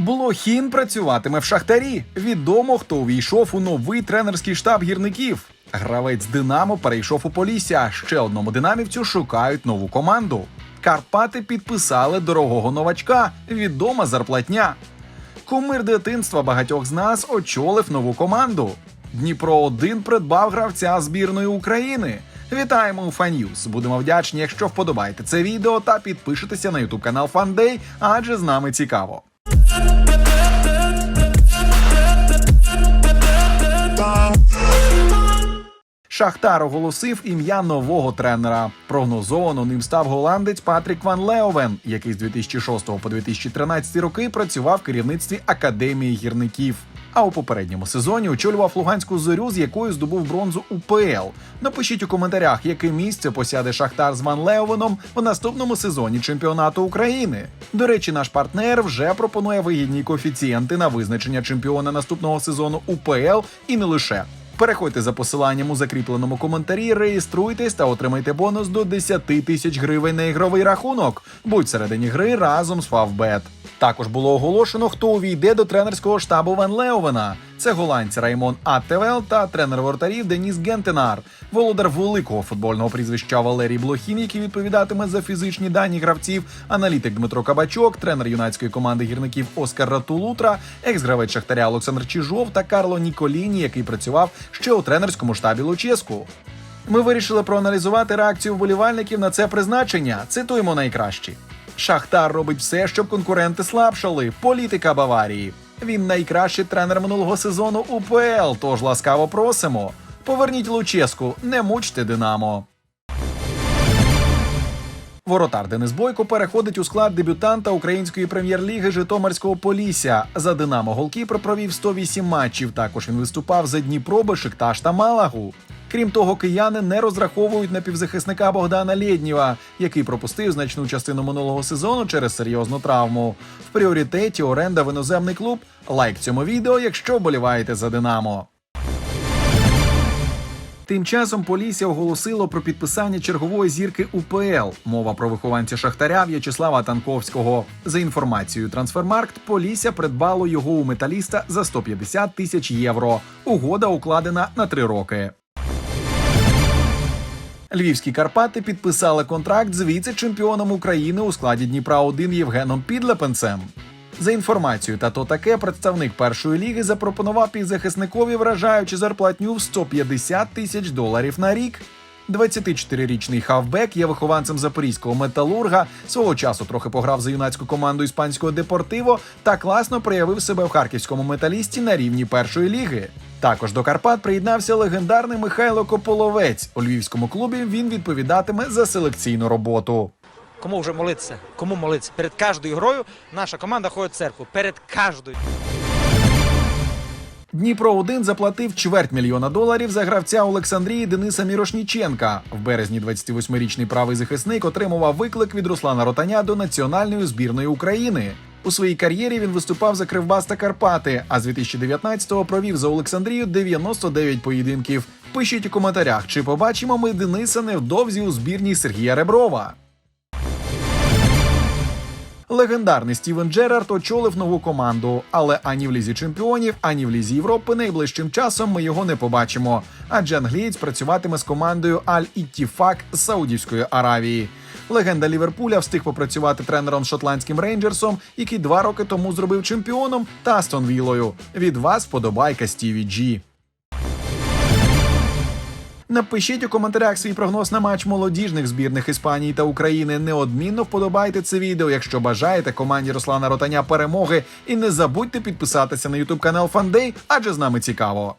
Блохін працюватиме в шахтарі. Відомо, хто увійшов у новий тренерський штаб гірників. Гравець Динамо перейшов у Полісся. Ще одному динамівцю шукають нову команду. Карпати підписали дорогого новачка. Відома зарплатня. Кумир дитинства багатьох з нас очолив нову команду. Дніпро 1 придбав гравця збірної України. Вітаємо у Фан'юз. Будемо вдячні, якщо вподобаєте це відео та підпишетеся на ютуб канал Фандей, адже з нами цікаво. Шахтар оголосив ім'я нового тренера. Прогнозовано ним став голландець Патрік Ван Леовен, який з 2006 по 2013 роки працював в керівництві академії гірників. А у попередньому сезоні очолював Луганську зорю, з якою здобув бронзу УПЛ. Напишіть у коментарях, яке місце посяде Шахтар з Ван Леовеном в наступному сезоні чемпіонату України. До речі, наш партнер вже пропонує вигідні коефіцієнти на визначення чемпіона наступного сезону УПЛ і не лише. Переходьте за посиланням у закріпленому коментарі, реєструйтесь та отримайте бонус до 10 тисяч гривень на ігровий рахунок. Будь середині гри разом з Фавбет. Також було оголошено, хто увійде до тренерського штабу Ван Леовена. Це голландці Раймон Аттевел та тренер вратарів Деніс Гентенар, володар великого футбольного прізвища Валерій Блохін, який відповідатиме за фізичні дані гравців, аналітик Дмитро Кабачок, тренер юнацької команди гірників Оскар Ратулутра, екс-гравець Шахтаря Олександр Чижов та Карло Ніколіні, який працював ще у тренерському штабі Луческу. Ми вирішили проаналізувати реакцію вболівальників на це призначення. Цитуємо найкращі. Шахтар робить все, щоб конкуренти слабшали. Політика Баварії. Він найкращий тренер минулого сезону УПЛ. Тож ласкаво просимо. Поверніть Луческу, не мучте Динамо. Воротар Денис Бойко переходить у склад дебютанта української прем'єр-ліги Житомирського Полісся. За Динамо голкіпер провів 108 матчів. Також він виступав за Дніпро, Бешикташ та Малагу. Крім того, кияни не розраховують на півзахисника Богдана Лєднєва, який пропустив значну частину минулого сезону через серйозну травму. В пріоритеті оренда в іноземний клуб. Лайк цьому відео, якщо вболіваєте за Динамо. Тим часом Полісся оголосило про підписання чергової зірки УПЛ. Мова про вихованця Шахтаря В'ячеслава Танковського. За інформацією Трансфермаркт, Полісся придбало його у металіста за 150 тисяч євро. Угода укладена на три роки. Львівські Карпати підписали контракт з віце-чемпіоном України у складі Дніпра 1 Євгеном Підлепенцем. За інформацією та то таке, представник першої ліги запропонував півзахисникові вражаючи зарплатню в 150 тисяч доларів на рік. 24-річний хавбек є вихованцем запорізького металурга. Свого часу трохи пограв за юнацьку команду іспанського депортиво та класно проявив себе в харківському металісті на рівні першої ліги. Також до Карпат приєднався легендарний Михайло Кополовець. У львівському клубі він відповідатиме за селекційну роботу. Кому вже молитися? Кому молитися? Перед кожною грою наша команда ходить в церкву. Перед кожною. Дніпро 1 заплатив чверть мільйона доларів за гравця Олександрії Дениса Мірошніченка. В березні 28-річний правий захисник отримував виклик від Руслана Ротаня до національної збірної України. У своїй кар'єрі він виступав за Кривбас та Карпати, а з 2019-го провів за Олександрію 99 поєдинків. Пишіть у коментарях, чи побачимо ми Дениса невдовзі у збірній Сергія Реброва. Легендарний Стівен Джерард очолив нову команду, але ані в лізі чемпіонів, ані в лізі Європи найближчим часом ми його не побачимо. Адже англієць працюватиме з командою Аль Іттіфак з Саудівської Аравії. Легенда Ліверпуля встиг попрацювати тренером шотландським рейнджерсом, який два роки тому зробив чемпіоном та Астон Вілою. Від вас вподобайка Стіві Джі. Напишіть у коментарях свій прогноз на матч молодіжних збірних Іспанії та України. Неодмінно вподобайте це відео, якщо бажаєте команді Руслана Ротаня перемоги. І не забудьте підписатися на ютуб канал Фандей, адже з нами цікаво.